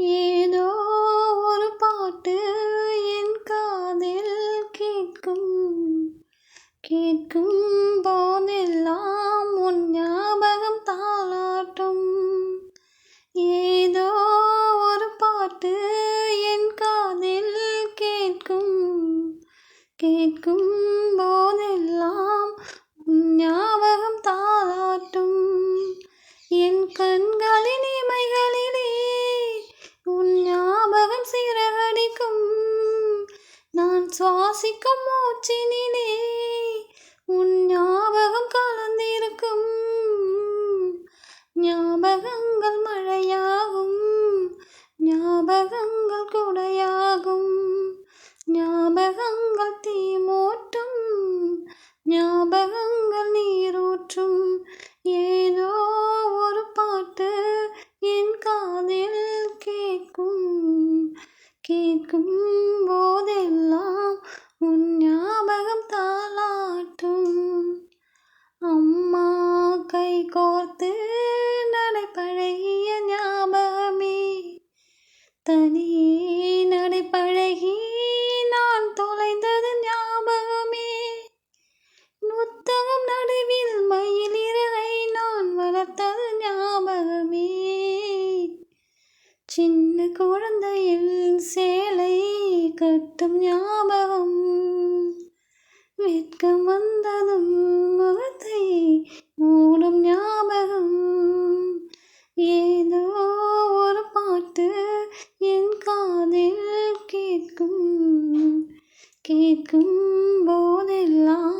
ஏதோ ஒரு பாட்டு என் காதில் கேட்கும். கேட்கும் போதெல்லாம் உன் ஞாபகம் தாளாட்டும். ஏதோ ஒரு பாட்டு என் காதில் கேட்கும். கேட்கும் சுவாசிக்கும் மூச்சினிலே உன் ஞாபகம் கலந்திருக்கும். ஞாபகங்கள் மழையாகும். ஞாபகங்கள் குடையாகும். ஞாபகங்கள் தீமூட்டும். ஞாபகங்கள் நீரூற்றும். ஏதோ ஒரு பாட்டு என் காதில் கேட்கும். கேட்கும் போதெல்லாம் கோர்த்து நடைப்பழகிய ஞாபகமே. தனியே நடைப்பழகி நான் தொலைந்தது ஞாபகமே. புத்தகம் நடுவில் மயில் நான் வளர்த்தது ஞாபகமே. சின்ன குழந்தையில் சேலை கட்டும் ஞாபகம். வெட்கம் வந்ததும் முகத்தை ஓடும் ஞாபகம். ஏதோ ஒரு பாட்டு என் காதில் கேட்கும். கேட்கும் போதெல்லாம்